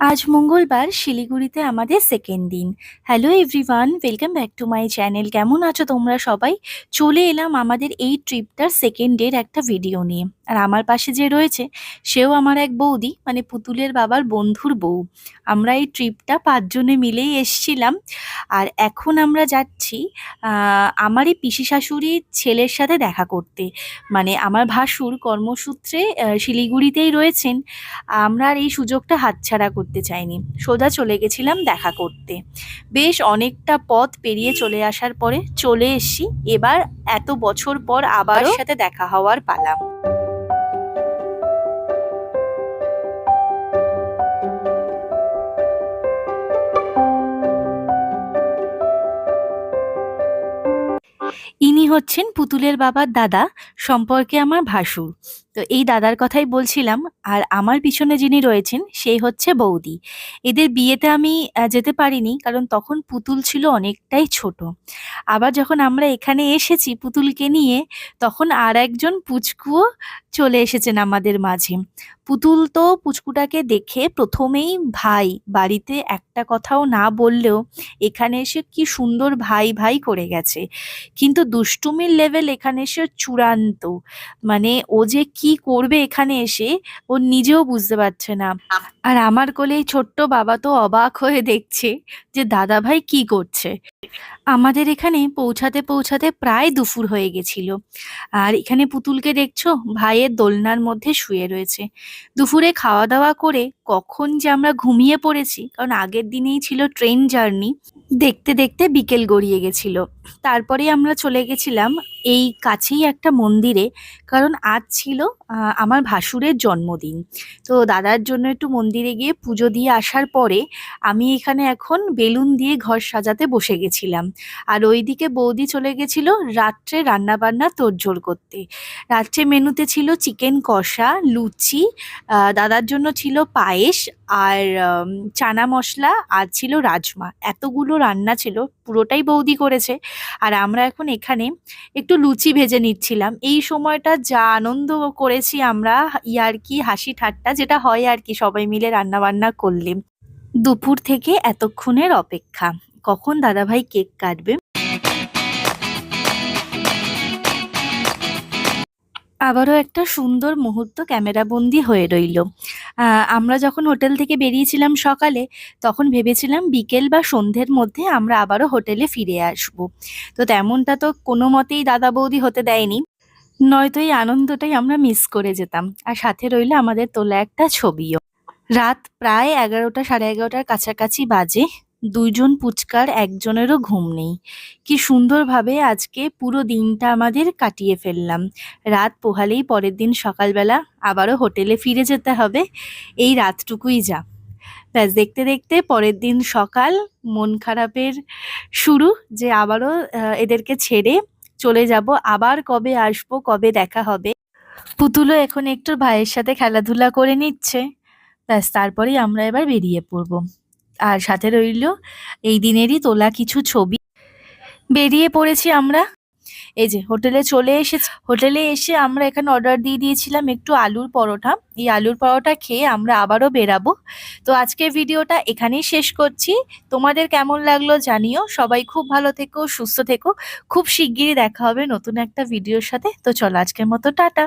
আজ মঙ্গলবার শিলিগুড়িতে আমাদের সেকেন্ড দিন। Hello everyone welcome back to my channel কেমন আছো তোমরা সবাই? চলে এলাম আমাদের এই ট্রিপটার সেকেন্ড ডের একটা ভিডিও নিয়ে। আর আমার পাশে যে রয়েছে সেও আমার এক বৌদি মানে পুতুলের বাবার বন্ধুর বউ। আমরা এই ট্রিপটা পাঁচজনে মিলেই এসছিলাম। আর এখন আমরা যাচ্ছি আমারই পিসি শাশুড়ির ছেলের সাথে দেখা করতে। মানে আমার ভাসুর কর্মসূত্রে শিলিগুড়িতেই রয়েছেন। আমরা আর এই সুযোগটা হাতছাড়া করতে চাইনি। সোজা চলে গেছিলাম দেখা করতে। বেশ অনেকটা পথ পেরিয়ে চলে আসার পরে চলে এসছি। এবার এত বছর পর আবার সাথে দেখা হওয়ার পালা। ইনি হচ্ছেন পুতুলের বাবার দাদা সম্পর্কে আমার ভাসুর। তো এই দাদার কথাই বলছিলাম। আর আমার পিছনে যিনি রয়েছেন, সেই হচ্ছে বৌদি। এদের বিয়েতে আমি যেতে পারিনি কারণ তখন পুতুল ছিল অনেকটাই ছোট। আবার যখন আমরা এখানে এসেছি পুতুলকে নিয়ে, তখন আর একজন পুচকুও চলে এসেছেন আমাদের মাঝে। পুতুল তো পুচকুটাকে দেখে প্রথমেই ভাই, বাড়িতে একটা কথাও না বললেও এখানে এসে কি সুন্দর ভাই ভাই করে গেছে। কিন্তু দুষ্টুমির লেভেল এখানে এসে চূড়ান্ত। মানে ও যে কি করবে এখানে এসে ও নিজেও বুঝতে পারছে না। আর আমার কোলে এই ছোট্ট বাবা তো অবাক হয়ে দেখছে যে দাদা ভাই কি করছে? আমাদের এখানে পৌঁছাতে পৌঁছাতে প্রায় দুপুর হয়ে গেছিল। আর এখানে পুতুলকে দেখছ? ভাইয়ের দোলনার মধ্যে শুয়ে রয়েছে। দুপুরে খাওয়া দাওয়া করে কখন যে আমরা ঘুমিয়ে পড়েছি, কারণ আগের দিনেই ছিল ট্রেন জার্নি, দেখতে দেখতে বিকেল গড়িয়ে গেছিল। তারপরে আমরা চলে গেছিলাম এই কাছেই একটা মন্দিরে, কারণ আজ ছিল আমার ভাসুরের জন্মদিন। তো দাদার জন্য একটু মন্দিরে গিয়ে পুজো দিয়ে আসার পরে আমি এখানে এখন বেলুন দিয়ে ঘর সাজাতে বসে গেছিলাম। আর ওইদিকে বৌদি চলে গেছিল রাত্রে রান্নাবান্না তোড়জোড় করতে। রাত্রে মেনুতে ছিল চিকেন কষা, লুচি দাদার জন্য ছিল পায়েস আর চানা মশলা আর ছিল রাজমা। এতগুলো রান্না ছিল, পুরোটাই বৌদি করেছে। আর আমরা এখন এখানে একটু লুচি ভেজে নিচ্ছিলাম। এই সময়টা যা আনন্দ করেছি আমরা ইয়ার কি হাসি ঠাট্টা যেটা হয় আর কি, সবাই মিলে রান্না বান্না করলে। দুপুর থেকে এতক্ষণের অপেক্ষা। কখন দাদাভাই কেক কাটবে? আবারও একটা সুন্দর মুহূর্ত ক্যামেরাবন্দি হয়ে রইল। আমরা যখন হোটেল থেকে বেরিয়েছিলাম সকালে, তখন ভেবেছিলাম বিকেল বা সন্ধ্যের মধ্যে আমরা আবারও হোটেলে ফিরে আসব। তো তেমনটা তো কোনো মতেই দাদা বৌদি হতে দেয়নি। নয়তো এই আনন্দটাই আমরা মিস করে যেতাম। আর সাথে রইল আমাদের তোলা একটা ছবিও। রাত প্রায় এগারোটা সাড়ে এগারোটার কাছাকাছি বাজে। দুইজন পুচকার একজনেরও ঘুম নেই। কি সুন্দরভাবে আজকে পুরো দিনটা আমাদের কাটিয়ে ফেললাম। রাত পোহালেই পরের দিন সকালবেলা আবারও হোটেলে ফিরে যেতে হবে। এই রাতটুকুই যা। ব্যাস, দেখতে দেখতে পরের দিন সকাল মন খারাপের শুরু যে আবারও এদেরকে ছেড়ে চলে যাব। আবার কবে আসব, কবে দেখা হবে? পুতুলও এখন একটু ভাইয়ের সাথে খেলাধুলা করে নিচ্ছে। ব্যাস, তারপরেই আমরা এবার বেরিয়ে পড়ব। আর সাথে রইল, এই দিনেরই তোলা কিছু ছবি। বেরিয়ে পড়েছি আমরা। এই যে, হোটেলে চলে এসেছি। হোটেলে এসে আমরা এখানে অর্ডার দিয়ে দিয়েছিলাম একটু আলুর পরোটা। এই আলুর পরোটা খেয়ে আমরা আবারও বেরাবো। তো আজকের ভিডিওটা এখানেই শেষ করছি। তোমাদের কেমন লাগল জানিও। সবাই খুব ভালো থেকো, সুস্থ থেকো। খুব শিগগিরই দেখা হবে নতুন একটা ভিডিওর সাথে। তো চলো আজকের মতো, টাটা।